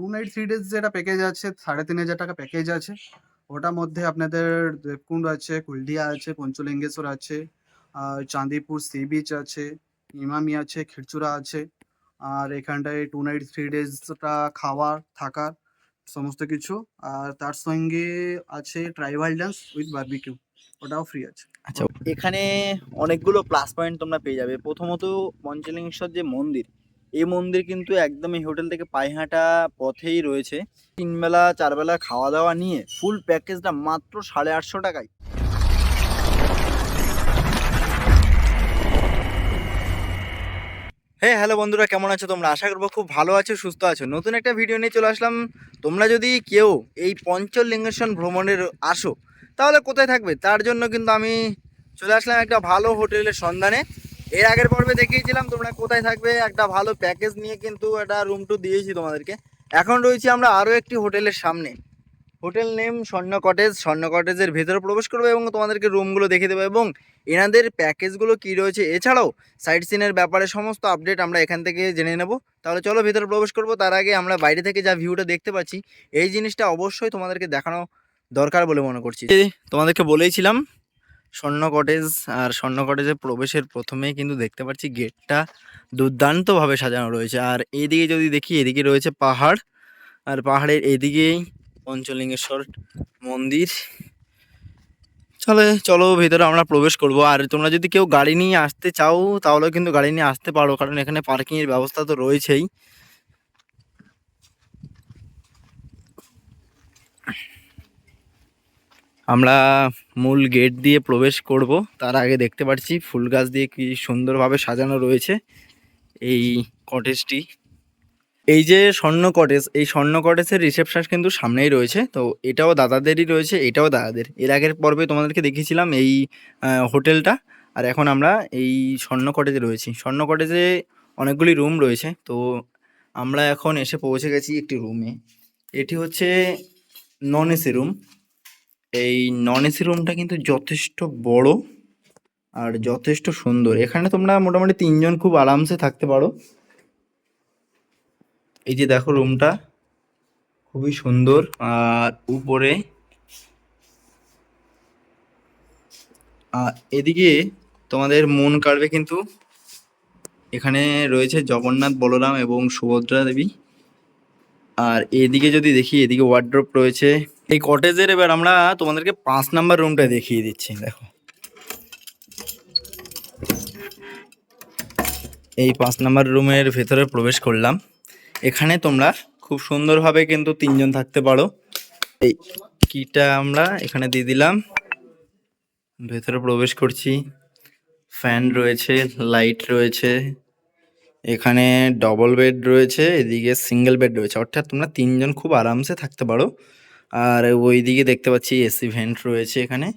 Two night three days যেটা package আছে, সাড়ে তিন হাজার টাকা প্যাকেজ আছে। ওটার মধ্যে আপনাদের দেবকুণ্ড আছে কুলডিয়া আছে, পঞ্চলিঙ্গেশ্বর আছে চাঁদিপুর সি বিচ আছে, ইমামি আছে, খিরচুরা আছে, আর এখানটায় টু নাইট থ্রি ডেজটা খাওয়ার, থাকার সমস্ত কিছু। আর তার সঙ্গে আছে ট্রাইবাল ডান্স উইথ বার্বিকিউ ওটাও ফ্রি আছে। আচ্ছা এখানে অনেকগুলো প্লাস পয়েন্ট তোমরা পেয়ে যাবে। প্রথমত পঞ্চলিঙ্গেশ্বর যে মন্দির এই মন্দির কিন্তু একদম এই হোটেল থেকে পায়ে হাঁটা পথেই রয়েছে। তিন বেলা চার বেলা খাওয়া দাওয়া নিয়ে ফুল প্যাকেজটা মাত্র সাড়ে আটশো টাকায়। হ্যাঁ হ্যালো বন্ধুরা, কেমন আছো তোমরা? আশা করব খুব ভালো আছো, সুস্থ আছো। নতুন একটা ভিডিও নিয়ে চলে আসলাম। তোমরা যদি কেউ এই পঞ্চলিঙ্গেশ্বর ভ্রমণের আসো, তাহলে কোথায় থাকবে? তার জন্য কিন্তু আমি চলে আসলাম একটা ভালো হোটেলের সন্ধানে। এর আগের পর্বে দেখিয়েছিলাম তোমরা কোথায় থাকবে, একটা ভালো প্যাকেজ নিয়ে কিন্তু একটা রুম টু দিয়েছি তোমাদেরকে। এখন রয়েছি আমরা আরও একটি হোটেলের সামনে। হোটেল নেম স্বর্ণ কটেজ স্বর্ণ কটেজের ভেতরে প্রবেশ করব এবং তোমাদেরকে রুমগুলো দেখে দেবো এবং এনাদের প্যাকেজগুলো কী রয়েছে। এছাড়াও সাইট সিনের ব্যাপারে সমস্ত আপডেট আমরা এখান থেকে জেনে নেব। তাহলে চলো ভেতরে প্রবেশ করব। তার আগে আমরা বাইরে থেকে যা ভিউটা দেখতে পাচ্ছি, এই জিনিসটা অবশ্যই তোমাদেরকে দেখানো দরকার বলে মনে করছি। তোমাদেরকে বলেইছিলাম স্বর্ণ কটেজ আর স্বর্ণ কটেজের প্রবেশের প্রথমেই কিন্তু দেখতে পাচ্ছি গেটটা দুর্দান্তভাবে সাজানো রয়েছে। আর এদিকে যদি দেখি, এদিকে রয়েছে পাহাড়। আর পাহাড়ের এদিকেই পঞ্চলিঙ্গেশ্বর মন্দির। চলে, চলো ভেতরে আমরা প্রবেশ করব। আর তোমরা যদি কেউ গাড়ি নিয়ে আসতে চাও, তাহলেও কিন্তু গাড়ি নিয়ে আসতে পারো, কারণ এখানে পার্কিংয়ের ব্যবস্থা তো রয়েছেই। আমরা মূল গেট দিয়ে প্রবেশ করব। তার আগে দেখতে পাচ্ছি ফুল গাছ দিয়ে কি সুন্দরভাবে সাজানো রয়েছে এই কটেজটি এই যে স্বর্ণ কটেজ এই স্বর্ণ কটেজের রিসেপশন কিন্তু সামনেই রয়েছে। তো এটাও দাদাদেরই রয়েছে, এটাও দাদাদের। এর আগের পর্বে তোমাদেরকে দেখিয়েছিলাম এই হোটেলটা। আর এখন আমরা এই স্বর্ণ কটেজে রয়েছি। স্বর্ণ কটেজে অনেকগুলি রুম রয়েছে। তো আমরা এখন এসে পৌঁছে গেছি একটি রুমে এটি হচ্ছে নন এসি রুম এই নন এসি রুমটা কিন্তু যথেষ্ট বড় আর যথেষ্ট সুন্দর। এখানে তোমরা মোটামুটি তিনজন খুব আরামসে থাকতে পারো। এই যে দেখো রুমটা খুবই সুন্দর। আর উপরে, আর এদিকে তোমাদের মন কাড়বে কিন্তু এখানে রয়েছে জগন্নাথ, বলরাম এবং সুভদ্রা দেবী। আর এদিকে যদি দেখি, এদিকে ওয়ার্ড্রপ রয়েছে। এই কটেজের এবার আমরা তোমাদেরকে পাঁচ নাম্বার রুমটা দেখিয়ে দিচ্ছি, দেখো। এই পাঁচ নাম্বার রুমের ভেতরে প্রবেশ করলাম। এখানে তোমরা খুব সুন্দরভাবে কিন্তু তিনজন থাকতে পারো। এই কিটা আমরা এখানে দিয়ে দিলাম। ভেতরে প্রবেশ করছি। ফ্যান রয়েছে লাইট রয়েছে। এখানে ডবল বেড রয়েছে, এদিকে সিঙ্গেল বেড রয়েছে। অর্থাৎ তোমরা তিনজন খুব আরামসে থাকতে পারো। আর ওইদিকে দেখতে পাচ্ছি এসি ভেন্ট রয়েছে এখানে।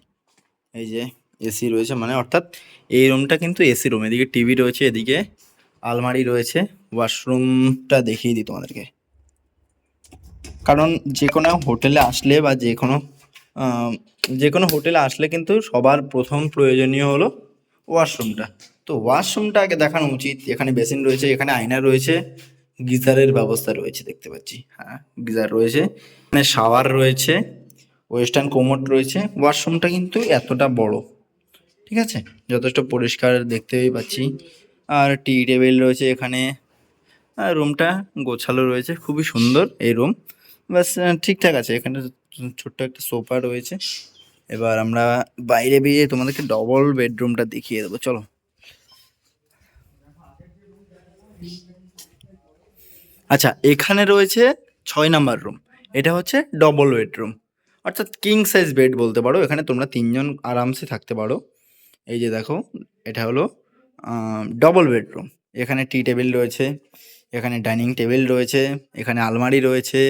এই যে এসি রয়েছে মানে অর্থাৎ এই রুমটা কিন্তু এসি রুম এদিকে টিভি রয়েছে, এদিকে আলমারি রয়েছে। ওয়াশরুমটা দেখিয়ে দিই তোমাদেরকে। কারণ যে কোনো হোটেলে আসলে বা যে কোনো যে কোনো হোটেলে আসলে কিন্তু সবার প্রথম প্রয়োজনীয় হলো ওয়াশরুমটা তো ওয়াশরুমটা আগে দেখানো উচিত। এখানে বেসিন রয়েছে, এখানে আয়না রয়েছে, গিজারের ব্যবস্থা রয়েছে দেখতে পাচ্ছি। হ্যাঁ গিজার রয়েছে, এখানে শাওয়ার রয়েছে ওয়েস্টার্ন কোমোড রয়েছে। ওয়াশরুমটা কিন্তু এতটা বড়, ঠিক আছে? যথেষ্ট পরিষ্কার দেখতেই পাচ্ছি। আর টি টেবিল রয়েছে এখানে। রুমটা গোছালো রয়েছে, খুবই সুন্দর এই রুম বাস ঠিকঠাক আছে, এখানে ছোট্ট একটা সোফা রয়েছে। এবার আমরা বাইরে বেরিয়ে তোমাদেরকে ডবল বেডরুমটা দেখিয়ে দেবো, চলো। আচ্ছা এখানে রয়েছে ছয় নাম্বার রুম এটা হচ্ছে ডবল বেডরুম অর্থাৎ কিং সাইজ বেড বলতে পারো। এখানে তোমরা তিনজন আরামসে থাকতে পারো। এই যে দেখো, এটা হলো ডবল বেডরুম এখানে টি টেবিল রয়েছে, এখানে ডাইনিং টেবিল রয়েছে, এখানে আলমারি রয়েছে।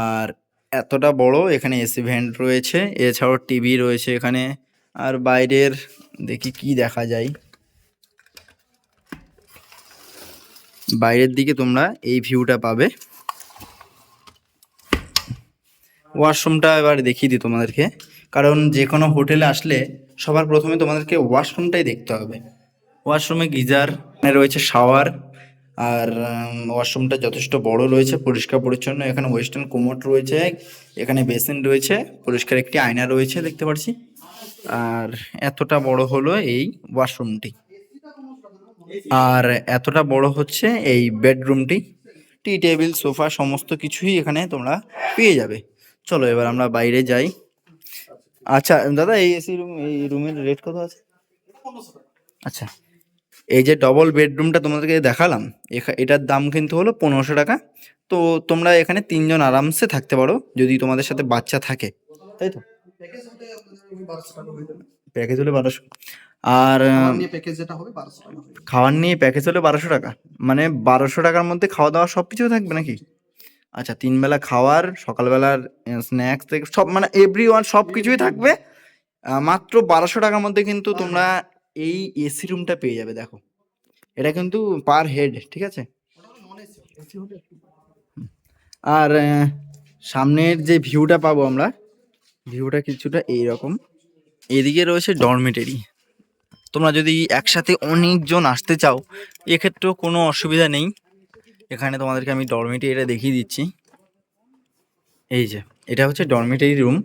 আর এতটা বড় এখানে এসি ভেন্ট রয়েছে। এছাড়াও টিভি রয়েছে এখানে। আর বাইরের, দেখি কি দেখা যায়। বাইরের দিকে তোমরা এই ভিউটা পাবে। ওয়াশরুমটা এবার দেখিয়ে দিই তোমাদেরকে। কারণ যে কোনো হোটেলে আসলে সবার প্রথমে তোমাদেরকে ওয়াশরুমটাই দেখতে হবে। ওয়াশরুমে গিজার রয়েছে শাওয়ার আর ওয়াশরুমটা যথেষ্ট বড় রয়েছে, পরিষ্কার পরিচ্ছন্ন। এখানে ওয়েস্টার্ন কোমোট রয়েছে, এখানে বেসিন রয়েছে, পরিষ্কার একটি আয়না রয়েছে, দেখতে পাচ্ছি। আর এতটা বড় হলো এই ওয়াশরুমটি আর এতটা বড় হচ্ছে এই বেডরুমটি টি টেবিল সোফা সমস্ত কিছুই এখানে তোমরা পেয়ে যাবে। চলো এবার আমরা বাইরে যাই। আচ্ছা দাদা এই এসি রুম এই রুমের রেট কত আছে? আচ্ছা এই যে ডবল বেডরুমটা তোমাদেরকে দেখালাম এটার দাম কিন্তু হলো পনেরোশো টাকা। তো তোমরা এখানে তিনজন আরামসে থাকতে পারো যদি তোমাদের সাথে বাচ্চা থাকে। তাই তো? প্যাকেজ হলে বারোশো। আর প্যাকেজ যেটা হবে বারোশো টাকা। খাওয়ার নিয়ে প্যাকেজ হলে বারোশো টাকা। মানে বারোশো টাকার মধ্যে খাওয়া দাওয়া সব কিছু থাকবে নাকি? আচ্ছা তিন বেলা খাওয়ার সকালবেলার স্ন্যাক্স থেকে সব মানে এভরি ওয়ান সব কিছুই থাকবে মাত্র বারোশো টাকার মধ্যে কিন্তু তোমরা এই এসি রুমটা পেয়ে যাবে দেখো। এটা কিন্তু পার হেড ঠিক আছে? আর সামনের যে ভিউটা পাবো আমরা ভিউটা কিছুটা এইরকম। এদিকে রয়েছে ডরমেটারি তোমরা যদি একসাথে অনেকজন আসতে চাও, এক্ষেত্রেও কোনো অসুবিধা নেই। এখানে তোমাদেরকে আমি ডরমেটারিটা দেখিয়ে দিচ্ছি। এই যে, এটা হচ্ছে ডরমেটারি রুম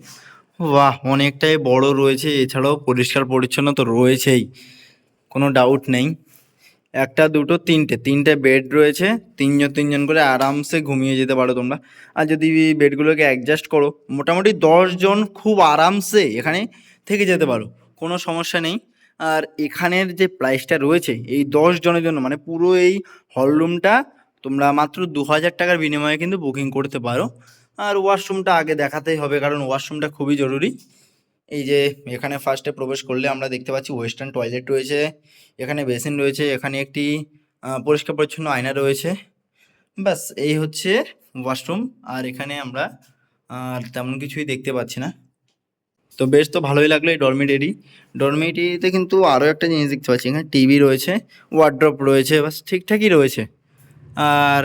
বাহ, অনেকটাই বড় রয়েছে। এছাড়াও পরিষ্কার পরিচ্ছন্ন তো রয়েছেই, কোনো ডাউট নেই। একটা, দুটো, তিনটে তিনটে বেড রয়েছে। তিনজন তিনজন করে আরামসে ঘুমিয়ে যেতে পারো তোমরা। আর যদি বেডগুলোকে অ্যাডজাস্ট করো, মোটামুটি জন খুব আরামসে এখানে থেকে যেতে পারো। কোনো সমস্যা নেই। আর এখানের যে প্রাইসটা রয়েছে, এই দশ জনের জন্য মানে পুরো এই হলরুমটা তোমরা মাত্র দু হাজার টাকার বিনিময়ে কিন্তু বুকিং করতে পারো। আর ওয়াশরুমটা আগে দেখাতেই হবে, কারণ ওয়াশরুমটা খুবই জরুরি। এই যে এখানে ফার্স্টে প্রবেশ করলে আমরা দেখতে পাচ্ছি ওয়েস্টার্ন টয়লেট রয়েছে, এখানে বেসিন রয়েছে, এখানে একটি পরিষ্কার পরিচ্ছন্ন আয়না রয়েছে। ব্যাস, এই হচ্ছে ওয়াশরুম আর এখানে আমরা, আর তেমন কিছুই দেখতে পাচ্ছি না। তো বেশ তো ভালোই লাগল এই ডরমেটারি ডরমেটারিতে কিন্তু আরও একটা জিনিস দেখতে পাচ্ছি, এখানে টিভি রয়েছে ওয়ার্ড্রপ রয়েছে, বাস ঠিকঠাকই রয়েছে। আর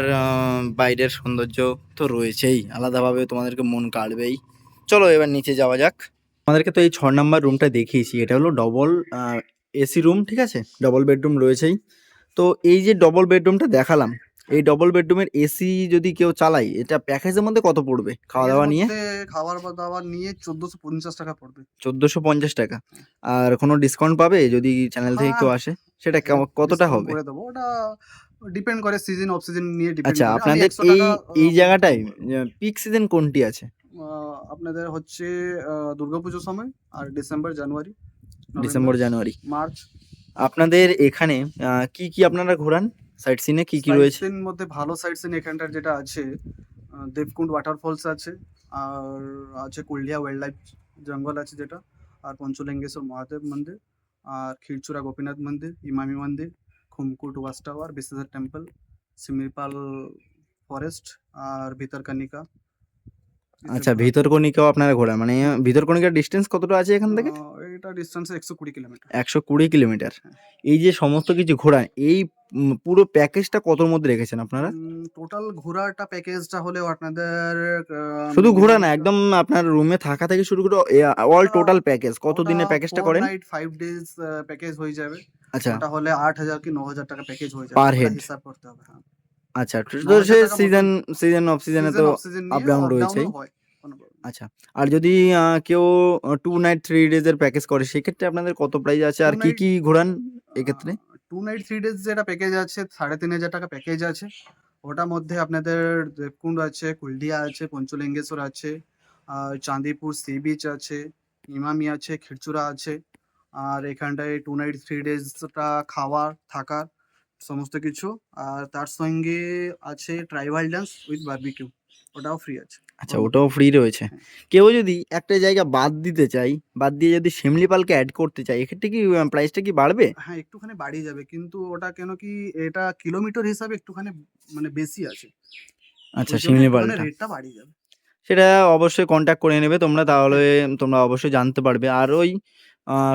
বাইরের সৌন্দর্য তো রয়েছেই, আলাদাভাবে তোমাদেরকে মন কাড়বেই। চলো এবার নিচে যাওয়া যাক। আমাদেরকে তো এই ছ নাম্বার রুমটা দেখিয়েছি, এটা হলো ডবল এসি রুম ঠিক আছে? ডবল বেডরুম রয়েছেই। তো এই যে ডবল বেডরুমটা দেখালাম এই ডবল বেডরুমের এসি যদি কেউ চালায় এটা প্যাকেজের মধ্যে কত পড়বে? খাওয়া দাওয়া নিয়ে? খাবার দাবার নিয়ে চোদ্দশো পঞ্চাশ টাকা পড়বে। চোদ্দোশো পঞ্চাশ টাকা। আর কোনো ডিসকাউন্ট পাবে যদি চ্যানেল থেকে কেউ আসে? সেটা কতটা হবে? ওটা ডিপেন্ড করে সিজন অফ সিজন নিয়ে ডিপেন্ড আচ্ছা আপনাদের এই এই জায়গাটায় পিক সিজন কোনটি আছে? আপনাদের হচ্ছে দুর্গাপুজোর সময় আর December January December January March আপনাদের এখানে কি কি আপনারা ঘোরান? সাইট সিনে কি কি রয়েছে? সাইট মধ্যে ভালো সাইট সিন এখানটার যেটা আছে দেবকুণ্ড ওয়াটারফলস আছে আর আছে কুলডিয়া ওয়াইল্ড লাইফ জঙ্গল আছে যেটা আর পঞ্চলিঙ্গেশ্বর মহাদেব মন্দির আর খিরচুরা গোপীনাথ মন্দির ইমামি মন্দির Khumkut watch tower Biswanath temple Similipal forest আর ভিতরকানিকা আচ্ছা ভিতরকণিকাও আপনারা ঘোরা মানে ভিতরকণিকার ডিস্টেন্স কতটা আছে এখান থেকে? এটা ডিস্টেন্স একশো কুড়ি কিলোমিটার। একশো কুড়ি কিলোমিটার। এই যে সমস্ত কিছু ঘোরান এই পুরো প্যাকেজটা কতর মধ্যে রেখেছেন আপনারা? টোটাল ঘোরাটা প্যাকেজটা হলেও আপনাদের শুধু ঘোরা না একদম আপনার রুমে থাকা থেকে শুরু করে অল টোটাল প্যাকেজ কত দিনের প্যাকেজটা করেন? নাইট ফাইভ ডেজ প্যাকেজ হয়ে যাবে। আচ্ছা। হলে আট হাজার কি ন হাজার টাকা প্যাকেজ হয়ে যাবে। ওটা head? হিসাব করতে হবে হ্যাঁ। আচ্ছা তো সে সিজন সিজন অফ সিজনে তো Season off season আচ্ছা আর যদি কেউ টু নাইট থ্রি ডেজ এর প্যাকেজ করে সেক্ষেত্রে আপনাদের কত প্রাইস আছে? আর কি কি ঘোরান এক্ষেত্রে? টু নাইট থ্রি ডেজ যেটা প্যাকেজ আছে সাড়ে তিন হাজার টাকা প্যাকেজ আছে। ওটার মধ্যে আপনাদের দেবকুণ্ড আছে কুলডিয়া আছে পঞ্চলিঙ্গেশ্বর আছে আর চাঁদিপুর সি বিচ আছে ইমামি আছে খিরচুরা আছে। আর এখানটায় টু নাইট থ্রি ডেজটা খাওয়ার থাকার সমস্ত কিছু। আর তার সঙ্গে আছে ট্রাইবাল ডান্স উইথ বার্বিকিউ ওটাও ফ্রি আছে। আচ্ছা ওটাও ফ্রি রয়েছে। কেউ যদি একটা জায়গা বাদ দিতে চাই বাদ দিয়ে যদি শিমলিপালকে অ্যাড করতে চাই এক্ষেত্রে কি প্রাইসটা কি বাড়বে? হ্যাঁ একটুখানি বাড়িয়ে যাবে কিন্তু ওটা কেন কি এটা কিলোমিটার হিসাবে একটুখানি মানে বেশি আছে। আচ্ছা শিমলিপালটা রেটটা বাড়িয়ে যাবে। সেটা অবশ্যই কন্ট্যাক্ট করে নেবে তোমরা তাহলে তোমরা অবশ্যই জানতে পারবে। আর ওই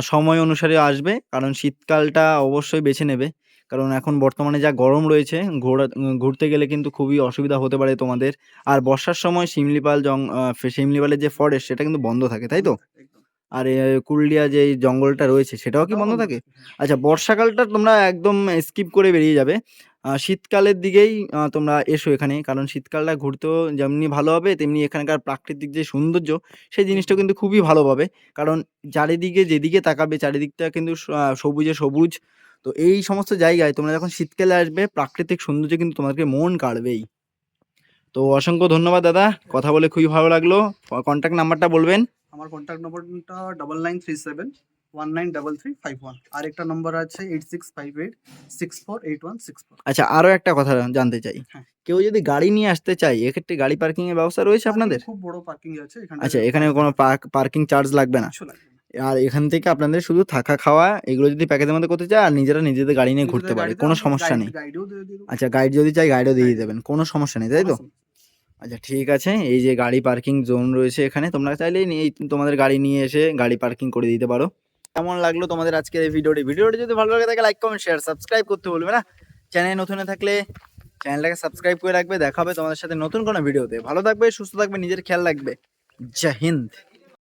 সময় অনুসারে আসবে কারণ শীতকালটা অবশ্যই বেছে নেবে। কারণ এখন বর্তমানে যা গরম রয়েছে ঘোরা ঘুরতে গেলে কিন্তু খুবই অসুবিধা হতে পারে তোমাদের। আর বর্ষার সময় শিমলিপাল জং শিমলিপালের যে ফরেস্ট সেটা কিন্তু বন্ধ থাকে তাই তো? আর কুলডিয়া যে জঙ্গলটা রয়েছে সেটাও কি বন্ধ বন্ধ থাকে। হ্যাঁ। আচ্ছা বর্ষাকালটা তোমরা একদম স্কিপ করে বেরিয়ে যাবে। শীতকালের দিকেই তোমরা এসো এখানে কারণ শীতকালটা ঘুরতেও যেমনি ভালো হবে তেমনি এখানকার প্রাকৃতিক যে সৌন্দর্য সেই জিনিসটা কিন্তু খুবই ভালো পাবে। কারণ চারিদিকে যেদিকে তাকাবে চারিদিকটা কিন্তু সবুজে সবুজ তো এই সমস্ত জায়গায় তোমরা যখন শীতকালে আসবে প্রাকৃতিক সৌন্দর্য কিন্তু তোমাদেরকে মন কাড়বেই। তো অসংখ্য ধন্যবাদ দাদা কথা বলে খুবই ভালো লাগল। কন্ট্যাক্ট নাম্বারটা বলবেন। আমার কন্ট্যাক্ট নম্বরটা double nine three seven one nine double three five one আর একটা নম্বর আছে eight six five eight six four eight one six four আচ্ছা আরও একটা কথা জানতে চাই। হ্যাঁ। কেউ যদি গাড়ি নিয়ে আসতে চায় এক্ষেত্রে গাড়ি পার্কিং এর ব্যবস্থা রয়েছে আপনাদের? খুব বড় পার্কিং আছে আচ্ছা এখানে কোনো পার্কিং চার্জ লাগবে না। কিছু লাগবে না। আর এখান থেকে আপনাদের শুধু থাকা খাওয়া এগুলো যদি প্যাকেজের মধ্যে করতে চায় আর নিজেরা নিজেদের গাড়ি নিয়ে ঘুরতে পারে কোনো সমস্যা নেই। আচ্ছা গাইড যদি চাই গাইডও দিয়ে দেবেন কোনো সমস্যা নেই তাই তো। আচ্ছা ঠিক আছে এই যে গাড়ি পার্কিং জোন রয়েছে এখানে তোমরা চাইলেই নিয়ে- তোমাদের গাড়ি নিয়ে এসে গাড়ি পার্কিং করে দিতে পারো। কেমন লাগল তোমাদের আজকের এই ভিডিওটি? ভিডিওটি যদি ভালো লাগে থাকে লাইক কমেন্ট শেয়ার সাবস্ক্রাইব করতে বলবে না। চ্যানেল নতুন থাকলে চ্যানেলটাকে সাবস্ক্রাইব করে রাখবে। দেখা হবে তোমাদের সাথে নতুন কোনো ভিডিওতে। ভালো থাকবে সুস্থ থাকবে নিজের খেয়াল রাখবে। জয় হিন্দ।